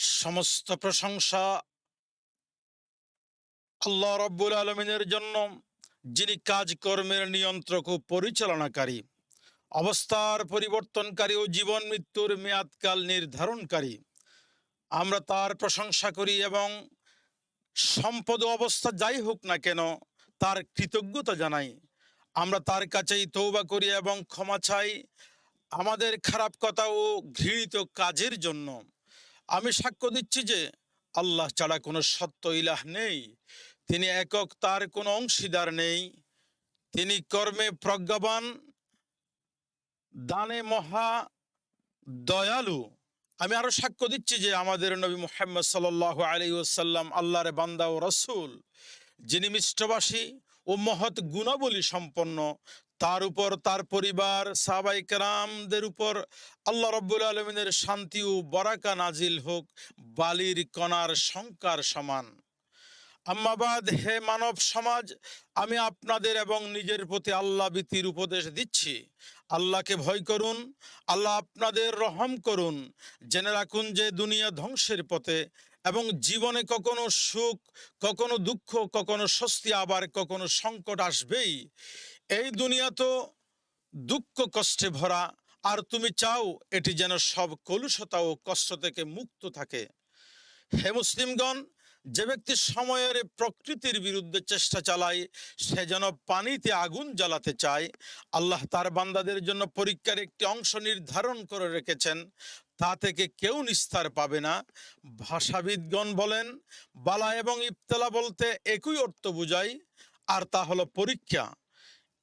সমস্ত প্রশংসা আল্লাহ রব্বুল আলমিনের জন্য, যিনি কাজকর্মের নিয়ন্ত্রক ও পরিচালনাকারী, অবস্থার পরিবর্তনকারী ও জীবন মৃত্যুর মেয়াদকাল নির্ধারণকারী। আমরা তার প্রশংসা করি এবং সম্পদ অবস্থা যাই হোক না কেন, তার কৃতজ্ঞতা জানাই। আমরা তার কাছেই তৌবা করি এবং ক্ষমা চাই আমাদের খারাপ কথা ও ঘৃণিত কাজের জন্য। আমি সাক্ষ্য দিচ্ছি যে আল্লাহ ছাড়া কোনো সত্য ইলাহ নেই। তিনি একক, তার কোনো অংশীদার নেই। তিনি কর্মে প্রজ্ঞাবান, দানে মহা দয়ালু। আমি আরও সাক্ষ্য দিচ্ছি যে আমাদের নবী মোহাম্মদ সাল আলী ওসাল্লাম আল্লাহর বান্দা ও রসুল, যিনি মিষ্টবাসী ও মহৎ গুণাবলী সম্পন্ন তার উপর, তার পরিবার, সাহাবাই কেরামদের উপর আল্লাহ রব্বুল আলমিনের শান্তি ও বরাকা নাজিল হোক, বালির কণার সংকার সমান। আম্মাবাদ হে মানব সমাজ, আমি আপনাদের এবং নিজের প্রতি আল্লাহ ভীতির উপদেশ দিচ্ছি। আল্লাহকে ভয় করুন, আল্লাহ আপনাদের রহম করুন। জেনে রাখুন যে দুনিয়া ধ্বংসের পথে এবং জীবনে কখনো সুখ, কখনো দুঃখ, কখনো স্বস্তি, আবার কখনো সংকট আসবেই। এই দুনিয়া তো দুঃখ কষ্টে ভরা, আর তুমি চাও এটি যেন সব কলুষতা ও কষ্ট থেকে মুক্ত থাকে। হে মুসলিমগণ, যে ব্যক্তি সময়ের প্রকৃতির বিরুদ্ধে চেষ্টা চালায়, সে যেন পানিতে আগুন জ্বালাতে চায়। আল্লাহ তার বান্দাদের জন্য পরীক্ষার একটি অংশ নির্ধারণ করে রেখেছেন, তা থেকে কেউ নিস্তার পাবে না। ভাষাবিদগণ বলেন, বালা এবং ইফতলা বলতে একই অর্থ বুঝায়, আর তা হলো পরীক্ষা।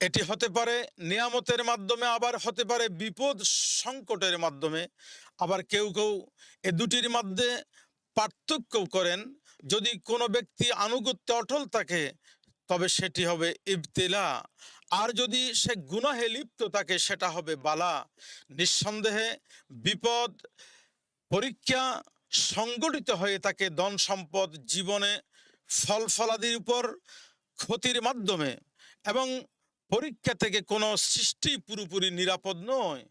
এটি হতে পারে নিয়ামতের মাধ্যমে, আবার হতে পারে বিপদ সংকটের মাধ্যমে। আবার কেউ কেউ এ দুটির মধ্যে পার্থক্য করেন। যদি কোনো ব্যক্তি আনুগত্য অটল থাকে, তবে সেটি হবে ইবতিলা। আর যদি সে গুনাহে লিপ্ত থাকে, সেটা হবে বালা। নিঃসন্দেহে বিপদ পরীক্ষা সংগঠিত হয়ে থাকে ধন সম্পদ, জীবনে ফল ফলাদির উপর ক্ষতির মাধ্যমে। এবং পরীক্ষা থেকে কোনো সৃষ্টি পুরোপুরি নিরাপদ নয়।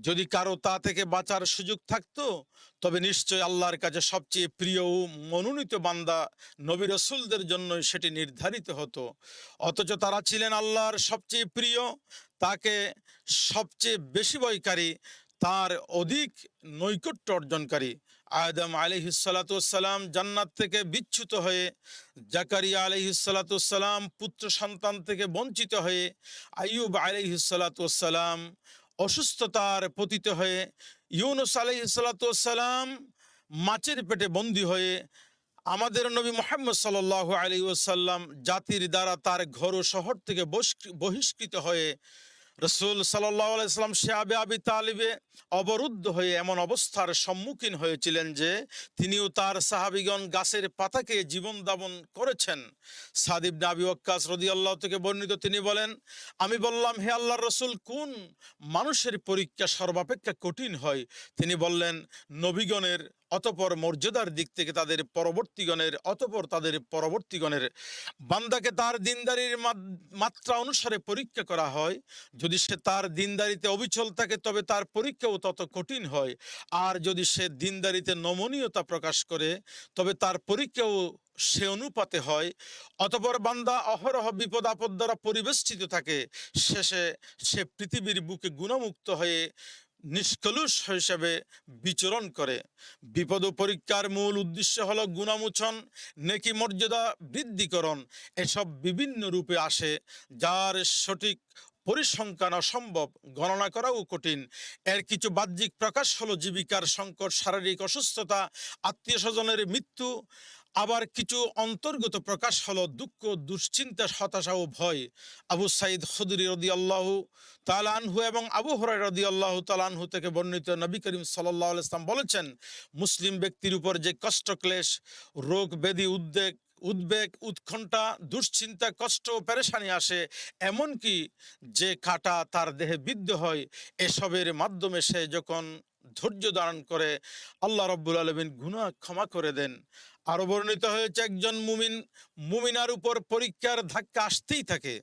যদি কারও তা থেকে বাঁচার সুযোগ থাকতো, তবে নিশ্চয় আল্লাহর কাছে সবচেয়ে প্রিয় ও মনোনীত বান্দা নবী রসুলদের জন্যই সেটি নির্ধারিত হতো। অথচ তারা ছিলেন আল্লাহর সবচেয়ে প্রিয়, তাকে সবচেয়ে বেশি বয়কারী, তার অধিক নৈকট্য অর্জনকারী। আদম আলিহিসাল্লাতুসাল্লাম জান্নাত থেকে বিচ্যুত হয়ে, জাকারিয়া আলিহিসাল্লাতুসাল্লাম পুত্র সন্তান থেকে বঞ্চিত হয়ে, আইয়ুব আলিহিসাল্লাতুসাল্লাম অসুস্থতার পতিত হয়ে, ইউনুস আলিহিসাল্লাতুসাল্লাম মাছের পেটে বন্দী হয়ে, আমাদের নবী মোহাম্মদ সাল আলী ওসাল্লাম জাতির দ্বারা তার ঘর ও শহর থেকে বহিষ্কৃত হয়ে রসুল সাল্লাহ আলাইসাল্লাম সে আবে তালিবে অবরুদ্ধ হয়ে এমন অবস্থার সম্মুখীন হয়েছিলেন যে তিনিও তার সাহাবিগণ গাছের পাতাকে জীবন দাপন করেছেন। সাদিব নাবি ওক্কাস রদি আল্লাহ থেকে বর্ণিত তিনি বলেন, আমি বললাম, হে আল্লাহ রসুল, কোন মানুষের পরীক্ষা সর্বাপেক্ষা কঠিন হয়? তিনি বললেন, নবীগণের অতপর মর্যাদার দিক থেকে তাদের পরবর্তীগণের, অতপর তাদের পরবর্তীগণের বান্দাকে তার দিনদারির মাত্রা অনুসারে পরীক্ষা করা হয়। যদি সে তার দিনদারিতে অবিচল থাকে, তবে তার পরীক্ষাও তত কঠিন হয়। আর যদি সে দিনদারিতে নমনীয়তা প্রকাশ করে, তবে তার পরীক্ষাও সে অনুপাতে হয়। অতপর বান্দা অহরহ বিপদ আপদ দ্বারা পরিবেষ্টিত থাকে। শেষে সে পৃথিবীর বুকে গুণমুক্ত হয়ে নিষ্কলুষ হিসেবে বিচরণ করে। বিপদ পরীক্ষার মূল উদ্দেশ্য হলো গুণামোচন, নেকি মর্যাদা বৃদ্ধিকরণ। এসব বিভিন্ন রূপে আসে, যার সঠিক পরিসংখ্যান অসম্ভব, গণনা করাও কঠিন। এর কিছু বাহ্যিক প্রকাশ হলো জীবিকার সংকট, শারীরিক অসুস্থতা, আত্মীয় স্বজনের মৃত্যু। আবার কিছু অন্তর্গত প্রকাশ হলো দুঃখ, দুশ্চিন্তা, হতাশা ও ভয়। আবু সাইদ খুদরি রদি আল্লাহ তালানহু এবং আবু হরাই রদি আল্লাহ তালানহু থেকে বর্ণিত নবী করিম সাল্লাহ ইসলাম বলেছেন, মুসলিম ব্যক্তির উপর যে কষ্ট, ক্লেশ, রোগ, ব্যাধি, উদ্বেগ উদ্বেগ, উৎকণ্ঠা, দুশ্চিন্তা, কষ্ট পেরেশানি আসে। এমনকি যে কাটা তার দেহে বিদ্ধ হয়, এসবের মাধ্যমে সে যখন ধৈর্য ধারণ করে, আল্লাহ রব্বুল আলমিন গুণা ক্ষমা করে দেন। আরও বর্ণিত হয়েছে, একজন মুমিন মুমিনার উপর পরীক্ষার ধাক্কা আসতেই থাকে।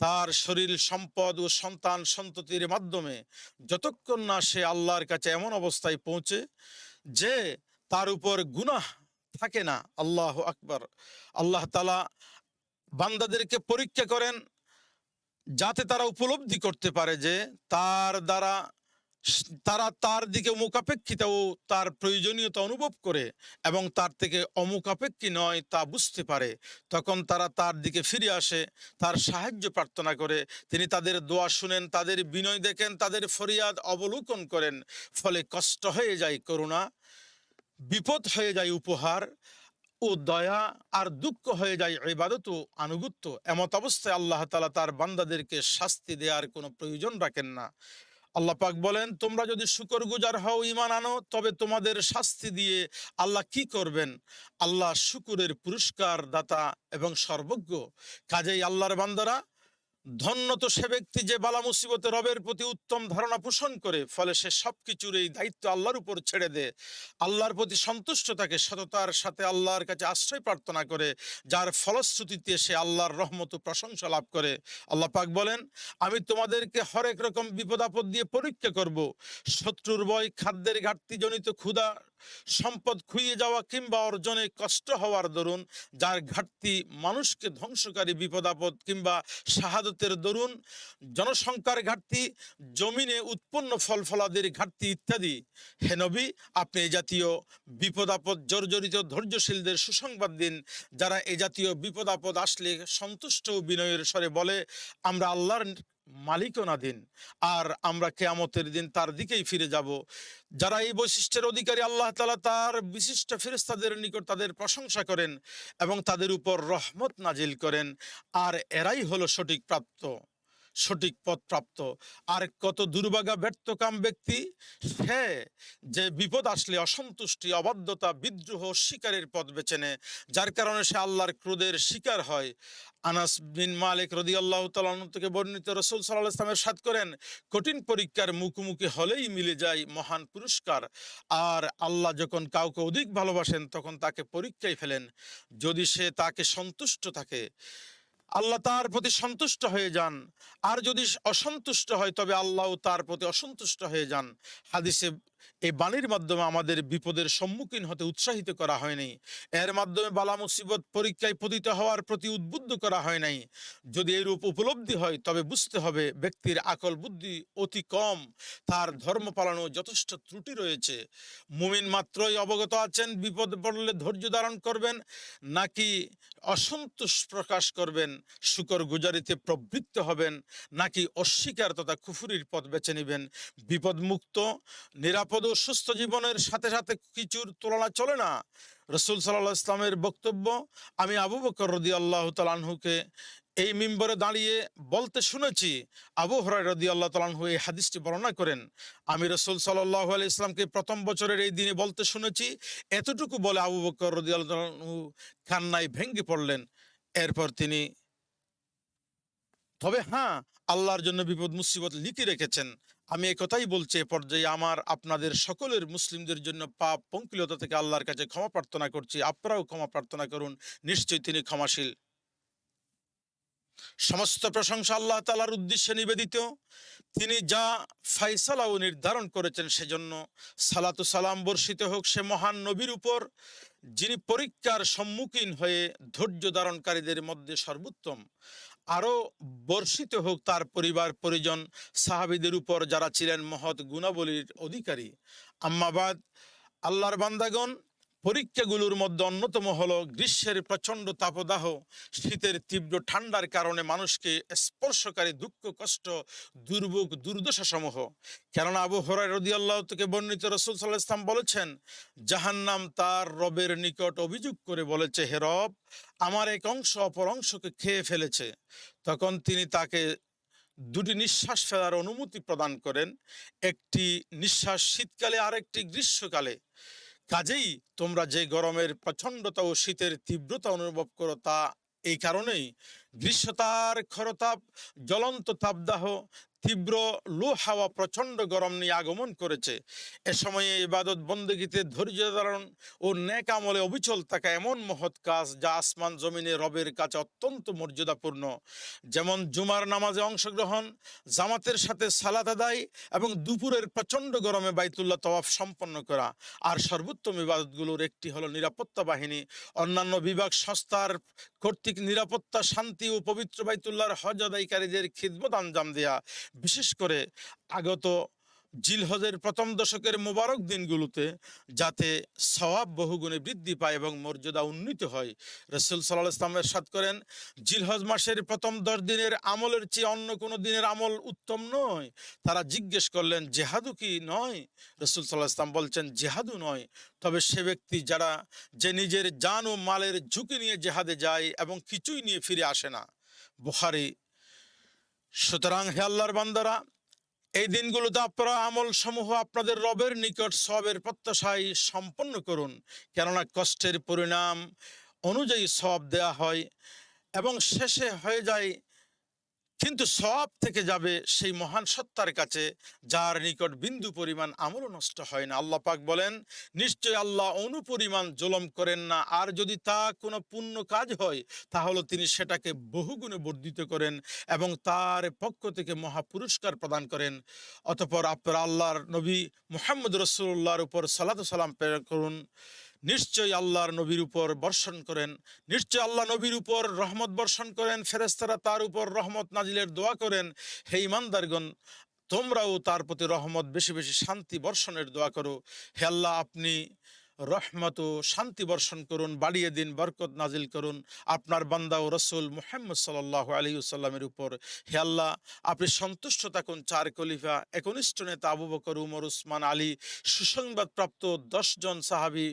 তার শরীর, সম্পদ ও সন্তান সন্ততির মাধ্যমে যতক্ষণ না সে আল্লাহর কাছে এমন অবস্থায় পৌঁছে যে তার উপর গুনাহ থাকে না। আল্লাহ আকবর। আল্লাহ তালা বান্দাদেরকে পরীক্ষা করেন যাতে তারা উপলব্ধি করতে পারে যে তার দ্বারা তারা তার দিকে মুখাপেক্ষিতা ও তার প্রয়োজনীয়তা অনুভব করে এবং তার থেকে অমুখাপেক্ষী নয় তা বুঝতে পারে। তখন তারা তার দিকে ফিরে আসে, তার সাহায্য প্রার্থনা করে, তিনি তাদের দোয়া শুনেন, তাদের বিনয় দেখেন, তাদের ফরিয়াদ অবলোকন করেন। ফলে কষ্ট হয়ে যায় করুণা বিপদ হয়ে যায় উপহার ও দয়া আর দুঃখ হয়ে যায় ইবাদত ও আনুগত্য। এমত অবস্থায় আল্লাহ তালা তার বান্দাদেরকে শাস্তি দেওয়ার কোনো প্রয়োজন রাখেন না। আল্লাহ পাক বলেন, তোমরা যদি শুকর গুজার হও ইমান আনো, তবে তোমাদের শাস্তি দিয়ে আল্লাহ কি করবেন? আল্লাহ শুকুরের পুরস্কার দাতা এবং সর্বজ্ঞ। কাজেই আল্লাহর বান্দারা ধন্য তো সে ব্যক্তি যে বালা মুসিবতে রবের প্রতি উত্তম ধারণা পোষণ করে, ফলে সে সবকিছুর এই দায়িত্ব আল্লাহর উপর ছেড়ে দেয় আল্লাহর প্রতি সন্তুষ্ট থাকে, সততার সাথে আল্লাহর কাছে আশ্রয় প্রার্থনা করে, যার ফলশ্রুতিতে সে আল্লাহর রহমত প্রশংসা লাভ করে। আল্লাহ পাক বলেন, আমি তোমাদেরকে হরেক রকম বিপদ আপদ দিয়ে পরীক্ষা করব। শত্রুর ভয়, খাদ্যের ঘাটতিজনিত ক্ষুধা সম্পদ খুইয়ে যাওয়া কিংবা অর্জনে কষ্ট হওয়ার দরুন, যার ঘাটতি মানুষকে ধ্বংসকারী বিপদাপদ কিংবা শাহাদতের দরুন, জনসংখ্যার ঘাটতি, জমিনে উৎপন্ন ফল ফলাদের ঘাটতি ইত্যাদি। হেনবি আপনি এই জাতীয় বিপদ আপদ জর্জরিত ধৈর্যশীলদের সুসংবাদ দিন, যারা এ জাতীয় বিপদাপদ আসলে সন্তুষ্ট ও বিনয়ের স্বরে বলে, আমরা আল্লাহর মালিকনা দিন। আর আমরা কেয়ামতের দিন তার দিকেই ফিরে যাব। যারা এই বৈশিষ্ট্যের অধিকারী আল্লাহ তালা তার বিশিষ্ট ফেরেস্তাদের নিকট তাদের প্রশংসা করেন এবং তাদের উপর রহমত নাজিল করেন, আর এরাই হলো সঠিক প্রাপ্ত। সঠিক পথ প্রাপ্ত। আর কত দুর্ভাগা, ব্যর্থকাম ব্যক্তি, সে যে বিপদ আসলে অসন্তুষ্টি, অবাধ্যতা, বিদ্রোহ, শিকারের পথ বেছে নেয়, যার কারণে সে আল্লাহর ক্রোধের শিকার হয়। আনাস বিন মালিক রদি আল্লাহ থেকে বর্ণিত রসুল সাল্লাহ ইসলামের সাথ করেন, কঠিন পরীক্ষার মুখোমুখি হলেই মিলে যায় মহান পুরস্কার। আর আল্লাহ যখন কাউকে অধিক ভালোবাসেন, তখন তাকে পরীক্ষায় ফেলেন। যদি সে তাকে সন্তুষ্ট থাকে আল্লাহ তার প্রতি সন্তুষ্ট হয়ে যান। আর যদি অসন্তুষ্ট হয়, তবে আল্লাহ তার প্রতি অসন্তুষ্ট হয়ে যান। হাদিসে এই বাণীর মাধ্যমে আমাদের বিপদের সম্মুখীন হতে উৎসাহিত করা হয়নি এর মাধ্যমে বালা মুসিবত পরীক্ষায় পতিত হওয়ার প্রতি উদ্বুদ্ধ করা হয় নাই। যদি এরূপ উপলব্ধি হয়, তবে বুঝতে হবে ব্যক্তির আকল বুদ্ধি অতি কম। তার ধর্ম পালনও যথেষ্ট ত্রুটি রয়েছে। মুমিন মাত্রই অবগত আছেন, বিপদ পড়লে ধৈর্য ধারণ করবেন, নাকি অসন্তোষ প্রকাশ করবেন, শুকর গুজারিতে প্রবৃত্ত হবেন, নাকি অস্বীকার তথা কুফুরির পথ বেছে নেবেন? বিপদমুক্ত, নিরাপদ ও সুস্থ জীবনের সাথে সাথে কিছুর তুলনা চলে না। রসুল সাল্লাহ ইসলামের বক্তব্য, আমি আবু বকর রদি আল্লাহ তালাহুকে এই মিম্বরে দাঁড়িয়ে বলতে শুনেছি। আবু হরাই রদি আল্লাহ তালাহু এই হাদিসটি বর্ণনা করেন, আমি রসুল সাল্লাহ আলি ইসলামকে প্রথম বছরের এই দিনে বলতে শুনেছি, এতটুকু বলে আবু বকর রদি আল্লাহ তালাহু কান্নায় ভেঙ্গে পড়লেন। এরপর তিনি তবে হ্যাঁ আল্লাহর জন্য বিপদ মুসিবত লিখে রেখেছেন। আমি কথাই বলছি পর্যায়ে আমার আপনাদের সকলের মুসলিমদের জন্য পাপ পঙ্কিলতা থেকে আল্লাহর কাছে ক্ষমা প্রার্থনা করছি। আপনারাও ক্ষমা প্রার্থনা করুন, নিশ্চয়ই তিনি ক্ষমাশীল। সমস্ত প্রশংসা আল্লাহ তালার উদ্দেশ্যে নিবেদিত। তিনি যা ফাইসালা ও নির্ধারণ করেছেন সেজন্য সালাতু সালাম বর্ষিত হোক সে মহান নবীর উপর, যিনি পরীক্ষার সম্মুখীন হয়ে ধৈর্য ধারণকারীদের মধ্যে সর্বোত্তম। আরও বর্ষিত হোক তার পরিবার, পরিজন, সাহাবিদের উপর যারা ছিলেন মহৎ গুণাবলীর অধিকারী। আম্মাবাদ, আল্লাহর বান্দাগণ পরীক্ষাগুলোর মধ্যে অন্যতম হলো গ্রীষ্মের প্রচণ্ড তাপদাহ, শীতের তীব্র ঠান্ডার কারণে মানুষকে স্পর্শকারী দুঃখ, কষ্ট, দুর্ভোগ দুর্দশা সমূহ কেননা আবু হরাই আল্লাহ থেকে বর্ণিত রসুল সাল্লাহ ইসলাম বলেছেন, জাহান্নাম তার রবের নিকট অভিযোগ করে বলেছে, হে রব, আমার এক অংশ অপর অংশকে খেয়ে ফেলেছে। তখন তিনি তাকে দুটি নিঃশ্বাস ফেলার অনুমতি প্রদান করেন, একটি নিঃশ্বাস শীতকালে আর একটি গ্রীষ্মকালে। কাজেই তোমরা যে গরমের প্রচণ্ডতা ও শীতের তীব্রতা অনুভব করো তা এই কারণেই গ্রীষ্মতার খরতাপ, জ্বলন্ত তাপদাহ তীব্র লু হাওয়া প্রচণ্ড গরম নিয়ে আগমন করেছে। এ সময়ে ইবাদত বন্দগীতে ধৈর্য ধারণ ও নেক আমলে অবিচল থাকা এমন মহৎ কাজ যা আসমান জমিনে রবের কাছে অত্যন্ত মর্যাদাপূর্ণ। যেমন জুমার নামাজে অংশগ্রহণ, জামাতের সাথে সালাত আদায় এবং দুপুরের প্রচণ্ড গরমে বাইতুল্লাহ তওয়াফ সম্পন্ন করা। আর সর্বোত্তম ইবাদতগুলোর একটি হলো নিরাপত্তা বাহিনী। অন্যান্য বিভাগ সংস্থার কর্তৃক নিরাপত্তা, শান্তি ও পবিত্র বাইতুল্লাহর হজ আদায়কারীদের খিদমত আঞ্জাম দেয়া। বিশেষ করে আগত জিলহজের প্রথম দশকের মোবারক দিনগুলোতে যাতে সওয়াব বহুগুণে বৃদ্ধি পায় এবং মর্যাদা উন্নীত হয়, রসুল সাল্লাহ ইসলামের সাদ করেন, জিলহজ মাসের প্রথম দশ দিনের আমলের চেয়ে অন্য কোনো দিনের আমল উত্তম নয়। তারা জিজ্ঞেস করলেন, জেহাদু কি নয়? রসুল সাল্লাহ ইসলাম বলছেন, জেহাদু নয়। তবে সে ব্যক্তি যারা, যে নিজের জান ও মালের ঝুঁকি নিয়ে জেহাদে যায় এবং কিছুই নিয়ে ফিরে আসে না। বুখারি সুতরাং হে আল্লাহর বান্দারা, এই দিনগুলোতে আপনারা আমল সমূহ আপনাদের রবের নিকট সবের প্রত্যাশায় সম্পন্ন করুন, কেননা কষ্টের পরিণাম অনুযায়ী সব দেয়া হয় এবং শেষে হয়ে যায় কিন্তু সব থেকে যাবে সেই মহান সত্তার কাছে, যার নিকট বিন্দু পরিমাণ আমলও নষ্ট হয় না। আল্লাহ পাক বলেন, নিশ্চয় আল্লাহ অনুপরিমাণ জলম করেন না। আর যদি তা কোনো পুণ্য কাজ হয়, তাহলে তিনি সেটাকে বহুগুণে বর্ধিত করেন এবং তার পক্ষ থেকে মহা পুরস্কার প্রদান করেন। অতপর আপনারা আল্লাহর নবী মোহাম্মদ রসুল্লাহর উপর সালাত সালাম প্রেরণ করুন। নিশ্চয়ই আল্লাহর নবীর উপর বর্ষণ করেন। নিশ্চয় আল্লাহ নবীর উপর রহমত বর্ষণ করেন। ফেরেস্তারা তার উপর রহমত নাজিলের দোয়া করেন। হে ইমানদারগণ, তোমরাও তার প্রতি রহমত, বেশি বেশি শান্তি বর্ষণের দোয়া করো। হে আল্লাহ, আপনি রহমত ও শান্তি বর্ষণ করুন, বাড়িয়ে দিন, বরকত নাজিল করুন। আপনার বান্দা ও রসুল মুহাম্মদ সাল্লাহ আলী সাল্লামের উপর। হে আল্লাহ, আপনি সন্তুষ্ট থাকুন চার কলিফা একনিষ্ঠ নেতা আবু বকর, উমর, উসমান, আলী, সুসংবাদপ্রাপ্ত দশজন সাহাবি,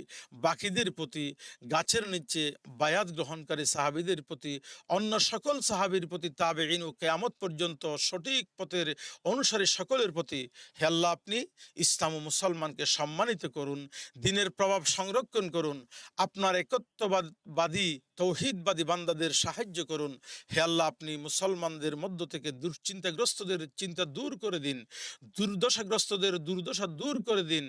বাকিদের প্রতি, গাছের নিচে বায়াত গ্রহণকারী সাহাবিদের প্রতি, অন্য সকল সাহাবির প্রতি তাবে ও কেয়ামত পর্যন্ত সঠিক পথের অনুসারী সকলের প্রতি। হে আল্লাহ, আপনি ইসলাম ও মুসলমানকে সম্মানিত করুন। দিনের প্রভাব সংরক্ষণ করুন। আপনার একত্ববাদী তৌহিদবাদী বান্দাদের সাহায্য করুন। হে আল্লাহ, আপনি মুসলমানদের মধ্য থেকে দুশ্চিন্তাগ্রস্তদের চিন্তা দূর করে দিন। দুর্দশাগ্রস্তদের দুর্দশা দূর করে দিন।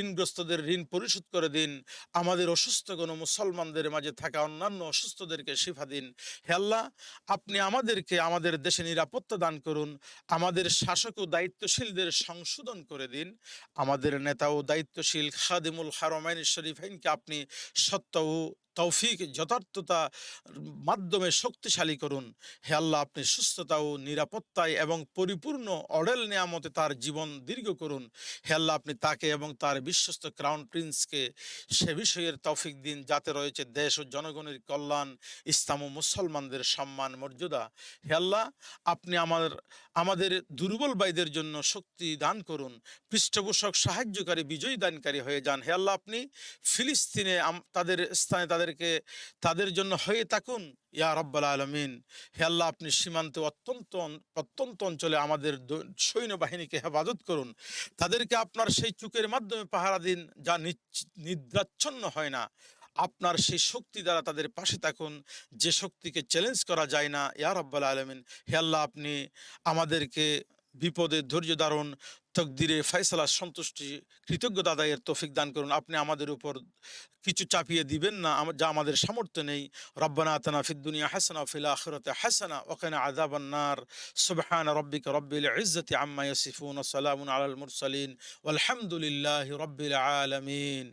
ঋণগ্রস্তদের ঋণ পরিশোধ করে দিন। আমাদের অসুস্থ কোনো মুসলমানদের মাঝে থাকা অন্যান্য অসুস্থদেরকে শিফা দিন। হে আল্লাহ, আপনি আমাদেরকে আমাদের দেশে নিরাপত্তা দান করুন। আমাদের শাসক ও দায়িত্বশীলদের সংশোধন করে দিন। আমাদের নেতা ও দায়িত্বশীল খাদিমুল হারমাইন শরীফাইনকে আপনি সত্য ও তৌফিক, যথার্থতা, মাধ্যমে শক্তিশালী করুন। হে আল্লাহ, আপনি সুস্থতা ও নিরাপত্তায় এবং পরিপূর্ণ অডেল নিয়ামতে তার জীবন দীর্ঘ করুন। হে আল্লাহ, আপনি তাকে এবং তার বিশ্বস্ত ক্রাউন প্রিন্সকে সে বিষয়ের তৌফিক দিন, যাতে রয়েছে দেশ ও জনগণের কল্যাণ, ইসলাম ও মুসলমানদের সম্মান, মর্যাদা। হে আল্লাহ, আপনি আমার, আমাদের দুর্বল ভাইদের জন্য শক্তি দান করুন। পৃষ্ঠপোষক, সাহায্যকারী, বিজয়ী দানকারী হয়ে যান। হে আল্লাহ, আপনি ফিলিস্তিনে তাদের স্থানে তাদেরকে, তাদের জন্য হয়ে থাকুন। ইয়া রব্বাল আলমিন। হে আল্লাহ, আপনি সীমান্তে অত্যন্ত, প্রত্যন্ত অঞ্চলে আমাদের সৈন্যবাহিনীকে হেফাজত করুন। তাদেরকে আপনার সেই চুকের মাধ্যমে পাহারা দিন, যা নিদ্রাচ্ছন্ন হয় না। আপনার সেই শক্তি দ্বারা তাদের পাশে থাকুন। যে শক্তিকে চ্যালেঞ্জ করা যায় না, ইয়া রব্বাল আলমিন। হে আল্লাহ, আপনি আমাদেরকে বিপদে ধৈর্য ধারণ, তকদিরে ফয়সালা, সন্তুষ্টি, কৃতজ্ঞতা আদায়ের তৌফিক দান করুন। আপনি আমাদের উপর কিছু চাপিয়ে দিবেন না যা আমাদের সামর্থ্য নেই। রব্বানা আতানা ফিদ দুনিয়া হাসানা ফিল আখিরাতি হাসানা ওয়াকিনা আযাবান নার। সুবহানা রাব্বিকা রব্বিল ইজ্জাতি আম্মা ইয়াসিফুন সালামুন আলাল মুরসালিন, ওয়ালহামদুলিল্লাহি রাব্বিল আলামিন।